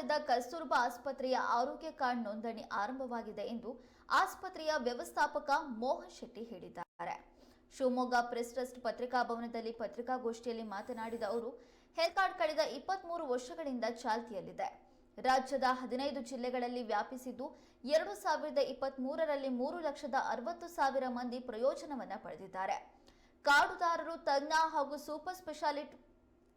ಸರ್ಕಾರದ ಕಸ್ತೂರ್ಬಾ ಆಸ್ಪತ್ರೆಯ ಆರೋಗ್ಯ ಕಾರ್ಡ್ ನೋಂದಣಿ ಆರಂಭವಾಗಿದೆ ಎಂದು ಆಸ್ಪತ್ರೆಯ ವ್ಯವಸ್ಥಾಪಕ ಮೋಹನ್ ಶೆಟ್ಟಿ ಹೇಳಿದ್ದಾರೆ. ಶಿವಮೊಗ್ಗ ಪ್ರೆಸ್ ಟ್ರಸ್ಟ್ ಪತ್ರಿಕಾಭವನದಲ್ಲಿ ಪತ್ರಿಕಾಗೋಷ್ಠಿಯಲ್ಲಿ ಮಾತನಾಡಿದ ಅವರು, ಹೆಲ್ತ್ ಕಾರ್ಡ್ ಕಳೆದ ಇಪ್ಪತ್ಮೂರು ವರ್ಷಗಳಿಂದ ಚಾಲ್ತಿಯಲ್ಲಿದೆ. ರಾಜ್ಯದ ಹದಿನೈದು ಜಿಲ್ಲೆಗಳಲ್ಲಿ ವ್ಯಾಪಿಸಿದ್ದು ಎರಡು ಸಾವಿರದ ಇಪ್ಪತ್ಮೂರರಲ್ಲಿ ಮೂರು ಲಕ್ಷದ ಅರವತ್ತು ಸಾವಿರ ಮಂದಿ ಪ್ರಯೋಜನವನ್ನು ಪಡೆದಿದ್ದಾರೆ. ಕಾರ್ಡುದಾರರು ತಜ್ಞ ಹಾಗೂ ಸೂಪರ್ ಸ್ಪೆಷಾಲಿಟಿ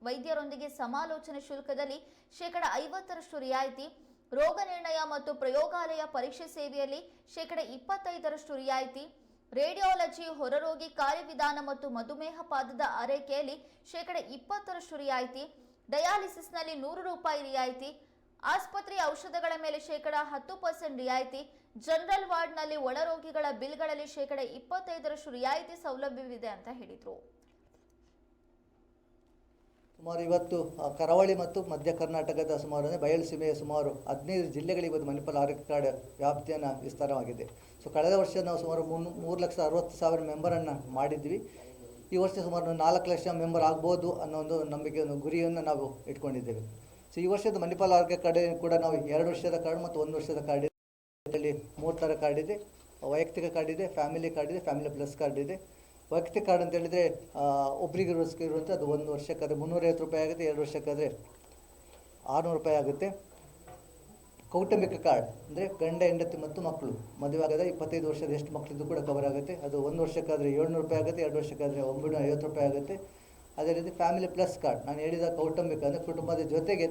ವೈದ್ಯರೊಂದಿಗೆ ಸಮಾಲೋಚನೆ ಶುಲ್ಕದಲ್ಲಿ ಶೇಕಡ ಐವತ್ತರಷ್ಟು ರಿಯಾಯಿತಿ, ರೋಗ ನಿರ್ಣಯ ಮತ್ತು ಪ್ರಯೋಗಾಲಯ ಪರೀಕ್ಷೆ ಸೇವೆಯಲ್ಲಿ ಶೇಕಡ ಇಪ್ಪತ್ತೈದರಷ್ಟು ರಿಯಾಯಿತಿ, ರೇಡಿಯಾಲಜಿ ಹೊರರೋಗಿ ಕಾರ್ಯವಿಧಾನ ಮತ್ತು ಮಧುಮೇಹ ಪಾದದ ಆರೈಕೆಯಲ್ಲಿ ಶೇಕಡ ಇಪ್ಪತ್ತರಷ್ಟು ರಿಯಾಯಿತಿ, ಡಯಾಲಿಸಿಸ್ನಲ್ಲಿ ನೂರು ರೂಪಾಯಿ ರಿಯಾಯಿತಿ ಆಸ್ಪತ್ರೆಯ ಔಷಧಗಳ ಮೇಲೆ ಶೇಕಡ ಹತ್ತು ಪರ್ಸೆಂಟ್ ರಿಯಾಯಿತಿ, ಜನರಲ್ ವಾರ್ಡ್ನಲ್ಲಿ ಒಳರೋಗಿಗಳ ಬಿಲ್ಗಳಲ್ಲಿ ಶೇಕಡ ಇಪ್ಪತ್ತೈದರಷ್ಟು ರಿಯಾಯಿತಿ ಸೌಲಭ್ಯವಿದೆ ಅಂತ ಹೇಳಿದರು. ಸುಮಾರು ಇವತ್ತು ಕರಾವಳಿ ಮತ್ತು ಮಧ್ಯ ಕರ್ನಾಟಕದ ಸುಮಾರು, ಅಂದರೆ ಬಯಲುಸೀಮೆಯ ಸುಮಾರು ಹದಿನೈದು ಜಿಲ್ಲೆಗಳಿಗೆ ಇವತ್ತು ಮಣಿಪಾಲ್ ಆರೋಗ್ಯ ಕಾರ್ಡ್ ವ್ಯಾಪ್ತಿಯನ್ನು ವಿಸ್ತಾರವಾಗಿದೆ. ಸೊ ಕಳೆದ ವರ್ಷ ನಾವು ಸುಮಾರು ಮೂರು ಮೂರು ಲಕ್ಷ ಅರವತ್ತು ಸಾವಿರ ಮೆಂಬರನ್ನು ಮಾಡಿದ್ವಿ. ಈ ವರ್ಷ ಸುಮಾರು ನಾಲ್ಕು ಲಕ್ಷ ಮೆಂಬರ್ ಆಗ್ಬೋದು ಅನ್ನೋ ಒಂದು ನಂಬಿಕೆ, ಒಂದು ಗುರಿಯನ್ನು ನಾವು ಇಟ್ಕೊಂಡಿದ್ದೇವೆ. ಸೊ ಈ ವರ್ಷದ ಮಣಿಪಾಲ್ ಆರೋಗ್ಯ ಕಾರ್ಡ್ ಕೂಡ ನಾವು ಎರಡು ವರ್ಷದ ಕಾರ್ಡ್ ಮತ್ತು ಒಂದು ವರ್ಷದ ಕಾರ್ಡ್ ಮೂರು ಥರ ಕಾರ್ಡ್ ಇದೆ. ವೈಯಕ್ತಿಕ ಕಾರ್ಡ್ ಇದೆ, ಫ್ಯಾಮಿಲಿ ಕಾರ್ಡ್ ಇದೆ, ಫ್ಯಾಮಿಲಿ ಪ್ಲಸ್ ಕಾರ್ಡ್ ಇದೆ. ವೈಯಕ್ತಿಕ ಕಾರ್ಡ್ ಅಂತ ಹೇಳಿದರೆ ಒಬ್ಬರಿಗೆ ಇರುವಂಥ ಅದು ಒಂದು ವರ್ಷಕ್ಕಾದರೆ ಮುನ್ನೂರೈವತ್ತು ರೂಪಾಯಿ ಆಗುತ್ತೆ, ಎರಡು ವರ್ಷಕ್ಕಾದರೆ ಆರುನೂರು ರೂಪಾಯಿ ಆಗುತ್ತೆ. ಕೌಟುಂಬಿಕ ಕಾರ್ಡ್ ಅಂದರೆ ಗಂಡ, ಹೆಂಡತಿ ಮತ್ತು ಮಕ್ಕಳು. ಮದುವೆ ಆಗದ ಇಪ್ಪತ್ತೈದು ವರ್ಷದ ಎಷ್ಟು ಮಕ್ಕಳಿದ್ದು ಕೂಡ ಕವರ್ ಆಗುತ್ತೆ. ಅದು ಒಂದು ವರ್ಷಕ್ಕಾದರೆ ಏಳ್ನೂರು ರೂಪಾಯಿ ಆಗುತ್ತೆ, ಎರಡು ವರ್ಷಕ್ಕಾದರೆ ಒಂಬೈನೂರ ಐವತ್ತು ರೂಪಾಯಿ ಆಗುತ್ತೆ. ಅದೇ ರೀತಿ ಫ್ಯಾಮಿಲಿ ಪ್ಲಸ್ ಕಾರ್ಡ್ ನಾನು ಹೇಳಿದ ಕೌಟುಂಬಿಕ ಅಂದರೆ ಕುಟುಂಬದ ಜೊತೆಗೆ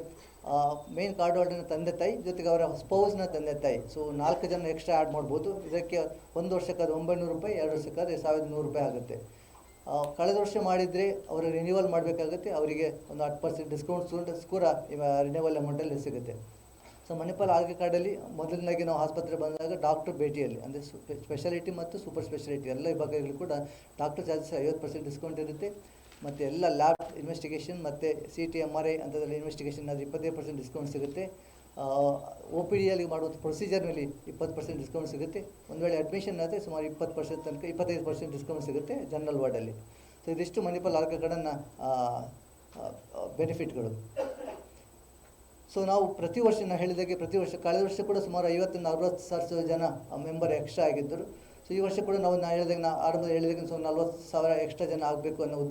ಮೇನ್ ಕಾರ್ಡ್ ಹೋಲ್ಡರ್ನ ತಂದೆ ತಾಯಿ, ಜೊತೆಗೆ ಅವರ ಸ್ಪೌಸ್ನ ತಂದೆ ತಾಯಿ. ಸೊ ನಾಲ್ಕು ಜನ ಎಕ್ಸ್ಟ್ರಾ ಆ್ಯಡ್ ಮಾಡ್ಬೋದು. ಇದಕ್ಕೆ ಒಂದು ವರ್ಷಕ್ಕಾದ್ರೆ ಒಂಬೈನೂರು ರೂಪಾಯಿ, ಎರಡು ವರ್ಷಕ್ಕಾದ್ರೆ ಸಾವಿರದ ನೂರು ರೂಪಾಯಿ ಆಗುತ್ತೆ. ಕಳೆದ ವರ್ಷ ಮಾಡಿದರೆ ಅವರು ರಿನ್ಯೂವಲ್ ಮಾಡಬೇಕಾಗುತ್ತೆ. ಅವರಿಗೆ ಒಂದು ಹತ್ತು ಪರ್ಸೆಂಟ್ ಡಿಸ್ಕೌಂಟ್ ಸ್ಕೂರ ಕೂಡ ರಿನ್ಯೂವಲ್ ಅಮೌಂಟಲ್ಲಿ ಸಿಗುತ್ತೆ. ಸೊ ಮಣಿಪಾಲ್ ಆರೋಗ್ಯ ಕಾರ್ಡಲ್ಲಿ ಮೊದಲನಾಗಿ ನಾವು ಆಸ್ಪತ್ರೆ ಬಂದಾಗ ಡಾಕ್ಟರ್ ಭೇಟಿಯಲ್ಲಿ, ಅಂದರೆ ಸ್ಪೆಷಾಲಿಟಿ ಮತ್ತು ಸೂಪರ್ ಸ್ಪೆಷಾಲಿಟಿ ಎಲ್ಲ ವಿಭಾಗಗಳು ಕೂಡ ಡಾಕ್ಟರ್ ಚಾರ್ಜಸ್ ಐವತ್ತು ಪರ್ಸೆಂಟ್ ಡಿಸ್ಕೌಂಟ್ ಇರುತ್ತೆ. ಮತ್ತು ಎಲ್ಲ ಲ್ಯಾಬ್ ಇನ್ವೆಸ್ಟಿಗೇಷನ್ ಮತ್ತು C T M R I ಅಂಥದ್ರಲ್ಲಿ ಇನ್ವೆಸ್ಟಿಗೇಷನ್ ಅದು ಇಪ್ಪತ್ತೈದು ಪರ್ಸೆಂಟ್ ಡಿಸ್ಕೌಂಟ್ ಸಿಗುತ್ತೆ. ಒ ಪಿ ಡಿಯಲ್ಲಿ ಮಾಡುವಂಥ ಪ್ರೊಸೀಜರ್ ಮೇಲೆ ಇಪ್ಪತ್ತು ಪರ್ಸೆಂಟ್ ಡಿಸ್ಕೌಂಟ್ ಸಿಗುತ್ತೆ. ಒಂದು ವೇಳೆ ಅಡ್ಮಿಷನ್ ಆದರೆ ಸುಮಾರು ಇಪ್ಪತ್ತು ಪರ್ಸೆಂಟ್ ತನಕ, ಇಪ್ಪತ್ತೈದು ಪರ್ಸೆಂಟ್ ಡಿಸ್ಕೌಂಟ್ ಸಿಗುತ್ತೆ ಜನರಲ್ ವಾರ್ಡಲ್ಲಿ ಸೊ ಇದಿಷ್ಟು ಮಣಿಪಾಲ್ ಆರ್ಕಗಳನ್ನು ಬೆನಿಫಿಟ್ಗಳು ಸೊ ನಾವು ಪ್ರತಿ ವರ್ಷ ನಾನು ಹೇಳಿದಾಗೆ ಪ್ರತಿ ವರ್ಷ, ಕಳೆದ ವರ್ಷ ಕೂಡ ಸುಮಾರು ಐವತ್ತರಿಂದ ಅರವತ್ತು ಸಾವಿರ ಜನ ಮೆಂಬರ್ ಎಕ್ಸ್ಟ್ರಾ ಆಗಿದ್ದರು. ಸೊ ಈ ವರ್ಷ ಕೂಡ ನಾವು ನಾನು ಹೇಳಿದಾಗ ನಾ ಆರಂಭದಲ್ಲಿ ಹೇಳಿದಾಗ ಸುಮಾರು ನಲ್ವತ್ತು ಸಾವಿರ ಎಕ್ಸ್ಟ್ರಾ ಜನ ಆಗಬೇಕು ಅನ್ನೋ ಉದ್ದೇಶ